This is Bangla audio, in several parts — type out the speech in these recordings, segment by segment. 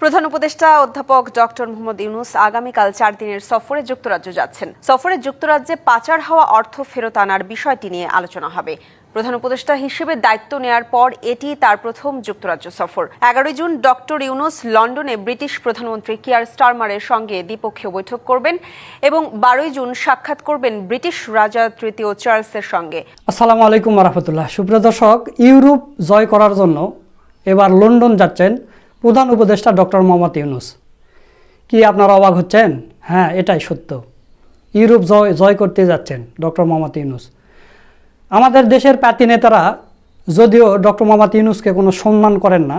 প্রধান উপদেষ্টা অধ্যাপক ডক্টর মোহাম্মদ ইউনুস আগামীকাল চার দিনের সফরে যুক্তরাজ্য যাচ্ছেন। সফরে যুক্তরাজ্যে পাচার হওয়া অর্থ ফেরত আনার বিষয়টি নিয়ে আলোচনা হবে। প্রধান উপদেষ্টা হিসেবে দায়িত্ব নেয়ার পর এটি তার প্রথম যুক্তরাজ্য সফর। এগারোই জুন ডক্টর ইউনুস লন্ডনে ব্রিটিশ প্রধানমন্ত্রী কিয়ার স্টারমারের সঙ্গে দ্বিপক্ষীয় বৈঠক করবেন এবং বারোই জুন সাক্ষাৎ করবেন ব্রিটিশ রাজা তৃতীয় চার্লসের সঙ্গে। আসসালামু আলাইকুম রহমতুল্লাহ। সুপ্রিয় দর্শক, ইউরোপ জয় করার জন্য এবার লন্ডন যাচ্ছেন প্রধান উপদেষ্টা ডক্টর মোহাম্মদ ইউনুস। কি আপনারা অবাক হচ্ছেন? হ্যাঁ এটাই সত্য। ইউরোপ জয় জয় করতে যাচ্ছেন ডক্টর মোহাম্মদ ইউনুস। আমাদের দেশের প্যাতি নেতারা যদিও ডক্টর মোহাম্মদ ইউনুসকে কোনো সম্মান করেন না,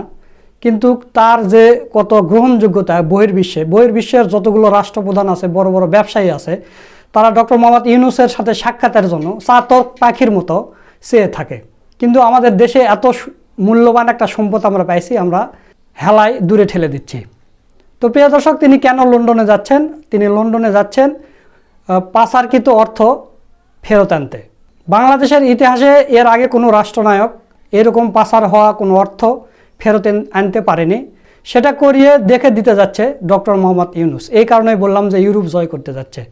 কিন্তু তার যে কত গ্রহণযোগ্যতা, বহির্বিশ্বে, বহির্বিশ্বের যতগুলো রাষ্ট্রপ্রধান আছে, বড় বড় ব্যবসায়ী আছে, তারা ডক্টর মোহাম্মদ ইউনুসের সাথে সাক্ষাতের জন্য চাতক পাখির মতো চেয়ে থাকে। কিন্তু আমাদের দেশে এত মূল্যবান একটা সম্পদ আমরা পাইছি, আমরা হেলায় দূরে ঠেলে দিচ্ছি। তো প্রিয় দর্শক, তিনি কেন লন্ডনে যাচ্ছেন? তিনি লন্ডনে যাচ্ছেন পাচারকৃত অর্থ ফেরত আনতে। বাংলাদেশের ইতিহাসে এর আগে কোনো রাষ্ট্রনায়ক এরকম পাচার হওয়া কোনো অর্থ ফেরত আনতে পারেনি। সেটা করিয়ে দেখে দিতে যাচ্ছে ডক্টর মোহাম্মদ ইউনুস। এই কারণেই বললাম যে ইউরোপ জয় করতে যাচ্ছে।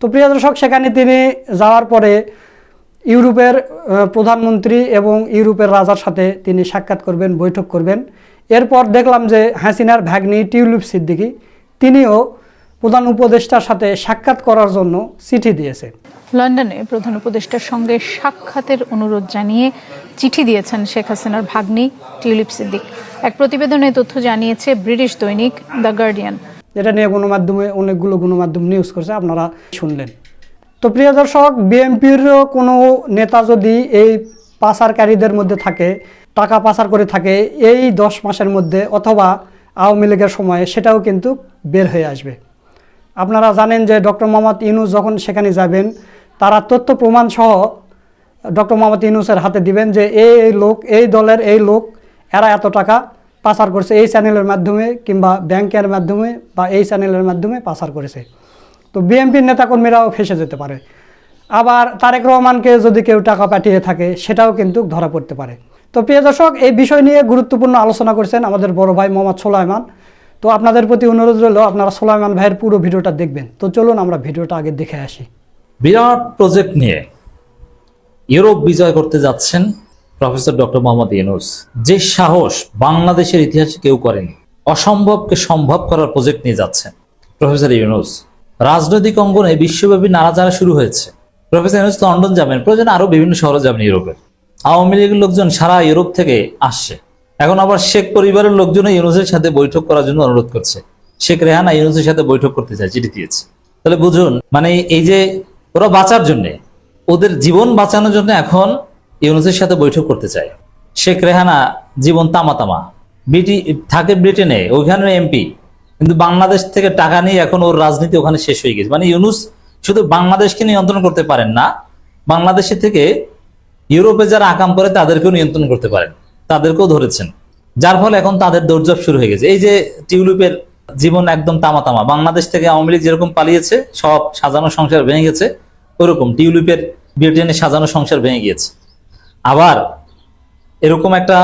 তো প্রিয় দর্শক, সেখানে তিনি যাওয়ার পরে ইউরোপের প্রধানমন্ত্রী এবং ইউরোপের রাজার সাথে তিনি সাক্ষাৎ করবেন, বৈঠক করবেন। এরপর দেখলাম যে হাসিনার ভাগ্নি টিউলিপ সিদ্দিকী তিনিও প্রধান উপদেষ্টার সাথে সাক্ষাৎ করার জন্য চিঠি দিয়েছে। লন্ডনে প্রধান উপদেষ্টার সঙ্গে সাক্ষাতের অনুরোধ জানিয়ে চিঠি দিয়েছেন শেখ হাসিনার ভাগ্নি টিউলিপ সিদ্দিক। এক প্রতিবেদনে তথ্য জানিয়েছে ব্রিটিশ দৈনিক দ্য গার্ডিয়ান। এটা নিয়ে গণমাধ্যমে অনেকগুলো গণমাধ্যম নিউজ করছে আপনারা শুনলেন। তো প্রিয় দর্শক বিএনপিরও কোনো নেতা যদি এই পাচারকারীদের মধ্যে থাকে টাকা পাচার করে থাকে, এই দশ মাসের মধ্যে অথবা আওয়ামী লীগের সময়ে সেটাও কিন্তু বের হয়ে আসবে। আপনারা জানেন যে ডক্টর মোহাম্মদ ইউনুস যখন সেখানে যাবেন, তারা তথ্য প্রমাণ সহ ডক্টর মোহাম্মদ ইউনুসের হাতে দিবেন যে এই এই লোক, এই দলের এই লোক, এরা এত টাকা পাচার করছে এই চ্যানেলের মাধ্যমে কিংবা ব্যাংকের মাধ্যমে বা এই চ্যানেলের মাধ্যমে পাচার করেছে। তো বিএনপির নেতাকর্মীরাও ফেসে যেতে পারে। আবার তারেক রহমানকে যদি কেউ টাকা পাঠিয়ে থাকে, সেটাও কিন্তু ধরা পড়তে পারে। তো প্রিয় দর্শক, এই বিষয় নিয়ে গুরুত্বপূর্ণ আলোচনা করছেন আমাদের বড় ভাই মোহাম্মদ সোলাইমান। তো আপনাদের প্রতি অনুরোধ রইল, আপনারা সোলাইমান ভাইয়ের পুরো ভিডিওটা দেখবেন। তো চলুন আমরা ভিডিওটা আগে দেখে আসি। বিরাট প্রজেক্ট নিয়ে ইউরোপ বিজয় করতে যাচ্ছেন প্রফেসর ডক্টর মোহাম্মদ ইউনুস। যে সাহস বাংলাদেশের ইতিহাসে কেউ করেনি, অসম্ভবকে সম্ভব করার প্রজেক্ট নিয়ে যাচ্ছেন প্রফেসর ইউনুস। রাজনৈতিক অঙ্গনে বিশ্বব্যাপী নাড়াচাড়া শুরু হয়েছে। প্রফেসর ইউনুস লন্ডন যাবেন, প্রয়োজন আরও বিভিন্ন শহরে যাবেন ইউরোপের। আওয়ামী লীগের লোকজন সারা ইউরোপ থেকে আসছে। এখন আবার শেখ পরিবারের লোকজন ইউনুসের সাথে বৈঠক করার জন্য অনুরোধ করছে। শেখ রেহানা ইউনুসের সাথে বৈঠক করতে চায়, চিঠি দিয়েছে। তাহলে বুঝুন মানে এই যে ওরা বাঁচার জন্য, ওদের জীবন বাঁচানোর জন্য এখন ইউনুসের সাথে বৈঠক করতে চায়। শেখ রেহানা জীবন তামা তামা। ব্রিটি, থাকে ব্রিটেনে, ওইখানে এমপি। কিন্তু বাংলাদেশ থেকে টাকা নিয়ে এখন ওর রাজনীতি ওখানে শেষ হয়ে গেছে। মানে ইউনুস শুধু বাংলাদেশকে নিয়ন্ত্রণ করতে পারেন না বাংলাদেশে থেকে ইউরোপে যারা আকাম করে তাদেরকেও নিয়ন্ত্রণ করতে পারেন, তাদেরকেও ধরেছেন। যার ফলে এখন তাদের দৌড়ঝাপ শুরু হয়ে গেছে। এই যে টিউলিপের জীবন একদম তামা তামা বাংলাদেশ থেকে আওয়ামী লীগ যেরকম পালিয়েছে, সব সাজানো সংসার ভেঙে গেছে, ওরকম টিউলিপের ব্রিটেনে সাজানো সংসার ভেঙে গিয়েছে। আবার এরকম একটা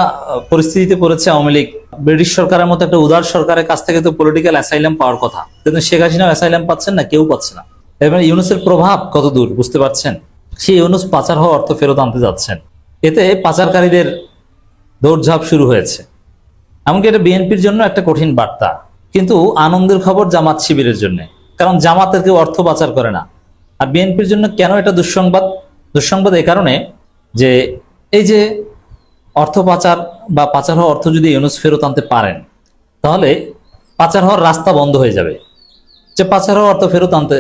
পরিস্থিতিতে পড়েছে আওয়ামী লীগ। ব্রিটিশ সরকারের মতো একটা উদার সরকারের কাছ থেকে তো পলিটিক্যাল অ্যাসাইলাম পাওয়ার কথা। কিন্তু শেখ হাসিনা অ্যাসাইলাম পাচ্ছেন না, কেউ পাচ্ছে না। এবার ইউনুসের প্রভাব কত দূর বুঝতে পারছেন? সেই ইউনুস পাচার হওয়া অর্থ ফেরত আনতে যাচ্ছেন। এতে পাচারকারীদের দৌড়ঝাঁপ শুরু হয়েছে। এমনকি এটা বিএনপির জন্য একটা কঠিন বার্তা। কিন্তু আনন্দের খবর জামাত শিবিরের জন্য। কারণ জামাতের কেউ অর্থ পাচার করে না। আর বিএনপির জন্য কেন এটা দুঃসংবাদ? দুঃসংবাদ এই কারণে যে এই যে অর্থ পাচার বা পাচার হওয়া অর্থ যদি ইউনুস ফেরত আনতে পারেন, তাহলে পাচার হওয়ার রাস্তা বন্ধ হয়ে যাবে। যে পাচার হওয়া অর্থ ফেরত আনতে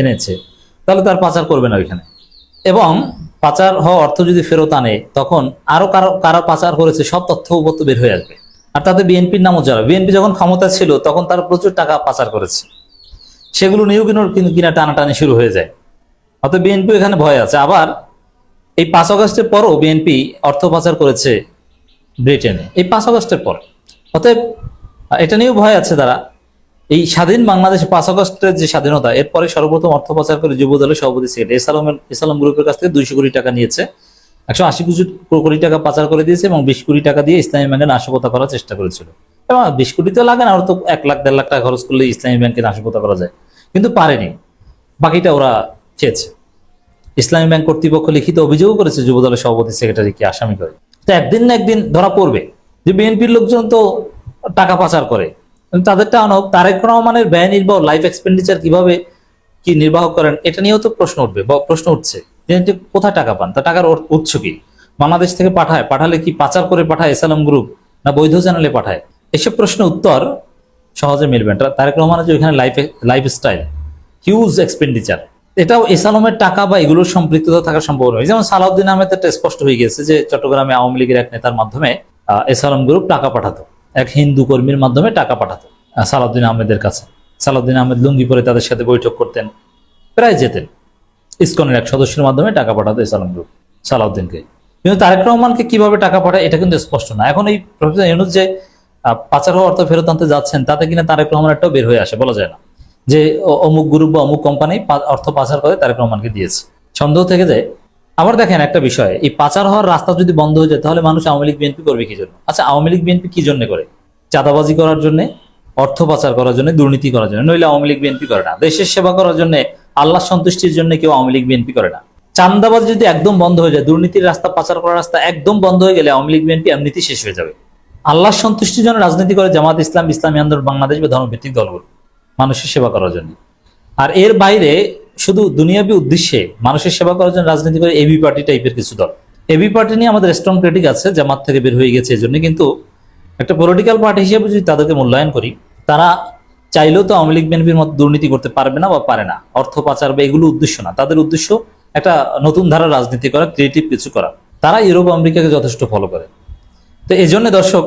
এনেছে, তাহলে তার পাচার করবে না ওইখানে। এবং পাচার হওয়া অর্থ যদি ফেরত আনে, তখন আরও কারও, কারা পাচার করেছে, সব তথ্য উপত্য বের হয়ে আসবে। আর তাতে বিএনপির নামও যাবে বিএনপি যখন ক্ষমতা ছিল, তখন তারা প্রচুর টাকা পাচার করেছে। সেগুলো নিয়েও কিন্তু কিনা টানাটানি শুরু হয়ে যায়। অর্থাৎ বিএনপি এখানে ভয় আছে। আবার এই পাঁচ আগস্টের পরও বিএনপি অর্থ পাচার করেছে ব্রিটেনে। এই পাঁচ আগস্টের পর। অতএব, এটা নিয়েও ভয় আছে তারা। এই স্বাধীন বাংলাদেশ পাঁচ আগস্টের যে স্বাধীনতা, এরপরে সর্বপ্রথম অর্থ পাচার করে যুব দলের সভাপতি সেক্রেটারি এসালামের ইসলাম গ্রুপের কাছ থেকে দুইশো কোটি টাকা নিয়েছে। একশো আশি কোটি টাকা পাচার করে দিয়েছে এবং বিশ কোটি টাকা দিয়ে ইসলামী ব্যাংকে নাশকতা করার চেষ্টা করেছিল। এবং বিশ কোটি তো লাগে না, ওরা তো এক লাখ, দেড় লাখ টাকা খরচ করলে ইসলামী ব্যাংকে নাশকতা করা যায়। কিন্তু পারেনি। বাকিটা ওরা চেয়েছে ইসলামী ব্যাংক কর্তৃপক্ষ লিখিত অভিযোগ করেছে যুবদলের সভাপতি সেক্রেটারিকে আসামি করে। তো একদিন না একদিন ধরা পড়বে। যে বিএনপির লোকজন তো টাকা পাচার করে। তাদেরটা অনক তারেক রহমানের ব্যয় নির্বাহ লাইফ এক্সপেন্ডিচার কীভাবে কি নির্বাহ করেন, এটা নিয়েও তো প্রশ্ন উঠবে বা প্রশ্ন উঠছে। কোথায় টাকা পান? তা টাকার উৎস কি? বাংলাদেশ থেকে পাঠায়, পাঠালে কি পাচার করে পাঠায় এসালাম গ্রুপ না বৈধ চ্যানেলে পাঠায়? এসব প্রশ্নের উত্তর সহজে মিলবে না। তারেক রহমানের যে ওইখানে life lifestyle huge expenditure এটাও এসালমের টাকা বা এগুলোর সম্পৃক্ততা থাকার সম্ভাবনা যেমন সালাউদ্দিন আহমেদ একটা স্পষ্ট হয়ে গেছে যে চট্টগ্রামে আওয়ামী লীগের এক নেতার মাধ্যমে এসালম গ্রুপ টাকা পাঠাতো। এক হিন্দু কর্মীর মাধ্যমে টাকা পাঠাতো সালাউদ্দিন আহমেদের কাছে। সালাউদ্দিন আহমেদ লুঙ্গি পরে তাদের সাথে বৈঠক করতেন, প্রায় যেতেন। ইসকনের এক সদস্যের মাধ্যমে টাকা পাঠাতো ইসলাম গ্রুপ, সালাউদ্দিনকে। কিন্তু তারেক রহমানকে কীভাবে টাকা পাঠায়, এটা কিন্তু স্পষ্ট না। এখন এই প্রফেসর ইউনুস যে পাচার হওয়া অর্থ ফেরত আনতে যাচ্ছেন, তাতে কিনা তারেক রহমান একটাও বের হয়ে আসে, বলা যায় না। যে অমুক গ্রুপ বা অমুক কোম্পানি অর্থ পাচার করে তারেক রহমানকে দিয়েছে। সন্দেহ থেকে যায় আবার দেখেন একটা বিষয়, এই পাচার হওয়ার রাস্তা যদি বন্ধ হয়ে যায়, তাহলে মানুষ আওয়ামী লীগ বিএনপি করবে কি জন্য? আচ্ছা আওয়ামী লীগ বিএনপি কি জন্য করে? চাঁদাবাজি করার জন্য, অর্থ পাচার করার জন্য, দুর্নীতি করার জন্য? নইলে আওয়ামী লীগ বিএনপি করে না। দেশের সেবা করার জন্য আল্লাহ সন্তুষ্টির জন্য কেউ আওয়ামী লীগ বিএনপি করে না। চান্দাবাজি যদি একদম বন্ধ হয়ে যায়, দুর্নীতির রাস্তা, পাচার করার রাস্তা একদম বন্ধ হয়ে গেলে আওয়ামী লীগ বিএনপি এমনিতেই শেষ হয়ে যাবে। আল্লাহ সন্তুষ্টির জন্য রাজনীতি করে জামাত ইসলাম, ইসলামী আন্দোলন, বাংলাদেশ বা ধর্মভিত্তিক দলগুলো, মানুষের সেবা করার জন্য। আর এর বাইরে শুধু দুনিয়াবি উদ্দেশ্যে মানুষের সেবা করার জন্য রাজনীতি করে এবি পার্টি টাইপের কিছু দল। এবি পার্টি নিয়ে আমাদের স্ট্রং ক্রিটিক আছে জামাত থেকে বের হয়ে গেছে এজন্য কিন্তু একটা পলিটিক্যাল পার্টি হিসেবে যদি তাদেরকে মূল্যায়ন করি, তারা চাইলেও তো আওয়ামী লীগ বিএনপির মতো দুর্নীতি করতে পারবে না বা পারে না। অর্থ পাচার বা এগুলো উদ্দেশ্য না। তাদের উদ্দেশ্য একটা নতুন ধারা রাজনীতি করা ক্রিয়েটিভ কিছু করা। তারা ইউরোপ, আমেরিকাকে যথেষ্ট ফলো করে। তো এই জন্য দর্শক,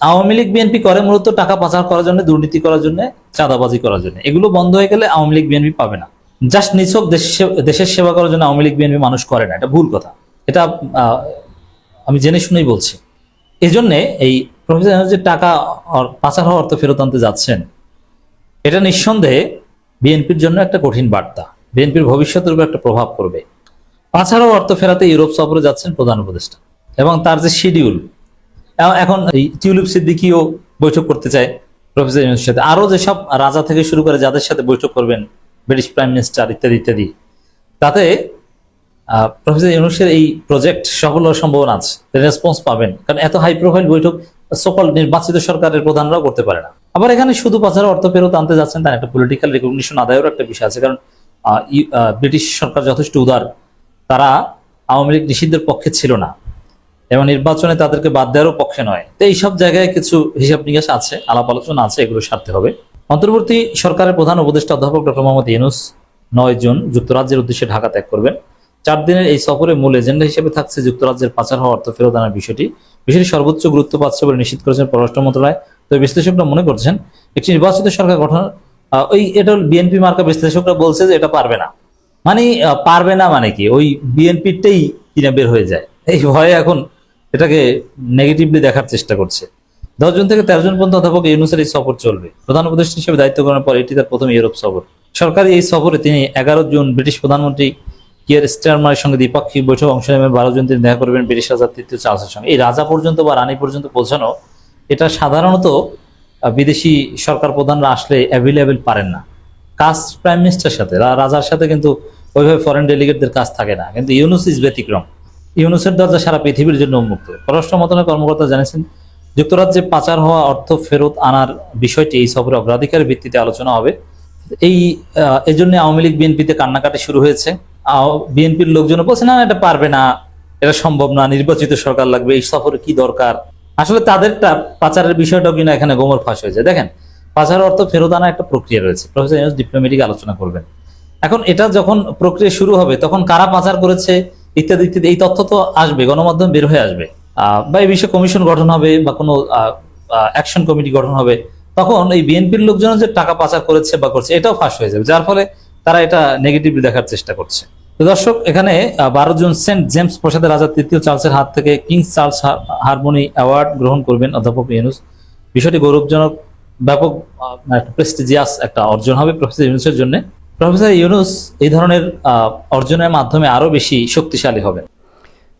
আওয়ামী লীগ বিএনপি করে মূলত টাকা পাচার করার জন্য, দুর্নীতি করার জন্য, চাঁদাবাজি করার জন্য। এগুলো বন্ধ হয়ে গেলে আওয়ামী লীগ বিএনপি পাবে না। জাস্ট নিছক দেশের সেবা করার জন্য আওয়ামী লীগ, বিএনপি মানুষ করে না। এটা ভুল কথা। এটা আমি জেনে শুনেই বলছি। এই জন্যে এই প্রফেসর যে টাকা পাচার হওয়া অর্থ ফেরত আনতে যাচ্ছেন। এটা নিঃসন্দেহে বিএনপির জন্য একটা কঠিন বার্তা। বিএনপির ভবিষ্যতের উপর একটা প্রভাব পড়বে। পাচার হওয়া অর্থ ফেরাতে ইউরোপ সফরে যাচ্ছেন প্রধান উপদেষ্টা। এবং তার যে শিডিউল এখন এই টিউলিপ সিদ্দিকিও বৈঠক করতে চায় প্রফেসর সাথে। আরও যেসব রাজা থেকে শুরু করে যাদের সাথে বৈঠক করবেন ব্রিটিশ প্রাইম মিনিস্টার ইত্যাদি ইত্যাদি। তাতে প্রফেসর ইউনুসের এই প্রজেক্ট সফল হওয়ার সম্ভাবনা আছে। রেসপন্স পাবেন। কারণ এত হাই প্রোফাইল বৈঠক সকল নির্বাচিত সরকারের প্রধানরাও করতে পারে না। আবার এখানে শুধু পাচার অর্থ ফেরত আনতে যাচ্ছেন তার একটা পলিটিক্যাল রেকগনিশন আদায়েরও একটা বিষয় আছে। কারণ ব্রিটিশ সরকার যথেষ্ট উদার। তারা আওয়ামী লীগ নিষিদ্ধের পক্ষে ছিল না। এবং নির্বাচনে তাদেরকে বাদ দেওয়ারও পক্ষে নয়। তো এইসব জায়গায় কিছু হিসাব নিকাশ আছে, আলাপ আলোচনা আছে, এগুলো সারতে হবে। অন্তর্বর্তী সরকারের প্রধান উপদেষ্টা অধ্যাপক ডক্টর মোহাম্মদ ইউনুস নয় জুন যুক্তরাজ্যের উদ্দেশ্যে ঢাকা ত্যাগ করবেন। চার দিনের এই সফরে মূল এজেন্ডা হিসেবে থাকছে যুক্তরাজ্যের পাচার হওয়া অর্থ ফেরত আনার বিষয়টি। বিষয়টি সর্বোচ্চ গুরুত্ব পাচ্ছে বলে নিশ্চিত করেছেন পররাষ্ট্র মন্ত্রণালয়। তবে বিশ্লেষকরা মনে করছেন, একটি নির্বাচিত সরকার গঠন ওই এটা বিএনপি মার্কা বিশ্লেষকরা বলছে যে এটা পারবে না। মানে পারবে না মানে কি? ওই বিএনপিটাই কিনা বের হয়ে যায়। এই ভয়ে এখন এটাকে নেগেটিভলি দেখার চেষ্টা করছে। দশ জন থেকে তেরো জন পর্যন্ত অধ্যাপক ইউনুসের এই সফর চলবে। প্রধান উপদেষ্টা হিসেবে দায়িত্ব গ্রহণের পর এটি তার প্রথম ইউরোপ সফর। সরকারি এই সফরে তিনি এগারো জুন ব্রিটিশ প্রধানমন্ত্রী কিয়ার স্টারমারের সঙ্গে দ্বিপাক্ষিক বৈঠক অংশ নেবেন। বারো জন তিনি দেখা করবেন ব্রিটিশ রাজা তৃতীয় চার্লসের সঙ্গে। এই রাজা পর্যন্ত বা রানী পর্যন্ত পৌঁছানো, এটা সাধারণত বিদেশি সরকার প্রধানরা আসলে অ্যাভেলেবেল পারেন না। কাজ প্রাইম মিনিস্টার সাথে রাজার সাথে কিন্তু ওইভাবে ফরেন ডেলিগেটদের কাজ থাকে না। কিন্তু ইউনুস ইজ ব্যতিক্রম। ইউনুসের দরজা সারা পৃথিবীর জন্য উন্মুক্ত। পররাষ্ট্র মন্ত্রণালয়ের কর্মকর্তা জানিয়েছেন যুক্তরাজ্যে পাচার হওয়া অর্থ ফেরত আনার বিষয়টি এই সফরে অগ্রাধিকার ভিত্তিতে আলোচনা হবে। এই এজন্য আওয়ামী লীগ বিএনপিতে কান্নাকাটি শুরু হয়েছে। বিএনপির লোকজন বলছে, না এটা পারবে না। এটা সম্ভব না। নির্বাচিত সরকার লাগবে। এই সফরে কি দরকার? আসলে তাদেরটা পাচারের বিষয়টাও কিনা এখানে গোমর ফাঁস হয়েছে। দেখেন, পাচার অর্থ ফেরত আনা একটা প্রক্রিয়া রয়েছে। প্রফেসর ডিপ্লোমেটিক আলোচনা করবেন। এখন এটা যখন প্রক্রিয়া শুরু হবে, তখন কারা পাচার করেছে ইত্যাদি ইত্যাদি, এই তথ্য তো আসবে, গণমাধ্যম বের হয়ে আসবে। বা এই বিষয়ে কমিশন গঠন হবে বা কোনো অ্যাকশন কমিটি গঠন হবে, তখন এই বিএনপির লোকজন যে টাকা পাচার করেছে বা করছে, এটাও ফাঁস হয়ে যাবে। যার ফলে তারা এটা নেগেটিভলি দেখার চেষ্টা করছে। তো দর্শক, এখানে বারো জন সেন্ট জেমস প্রসাদের রাজা তৃতীয় চার্লসের হাত থেকে কিংস চার্লস হারমোনি অ্যাওয়ার্ড গ্রহণ করবেন অধ্যাপক ইউনুস। বিষয়টি গৌরবজনক, ব্যাপক প্রেস্টিজিয়াস একটা অর্জন হবে প্রফেসর ইউনুসের জন্য। প্রফেসর ইউনুস এই ধরনের অর্জনের মাধ্যমে আরও বেশি শক্তিশালী হবেন।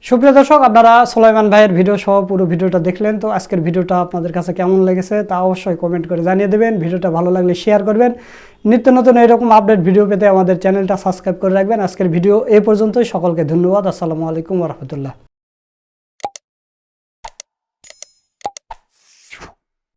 সুপ্রিয় দর্শক, আপনারা সোলাইমান ভাইয়ের ভিডিও সহ পুরো ভিডিওটা দেখলেন। তো আজকের ভিডিওটা আপনাদের কাছে কেমন লেগেছে তা অবশ্যই কমেন্ট করে জানিয়ে দেবেন। ভিডিওটা ভালো লাগলে শেয়ার করবেন। নিত্য নতুন এরকম আপডেট ভিডিও পেতে আমাদের চ্যানেলটা সাবস্ক্রাইব করে রাখবেন। আজকের ভিডিও এ পর্যন্তই। সকলকে ধন্যবাদ। আসসালামু আলাইকুম রহমতুল্লাহ।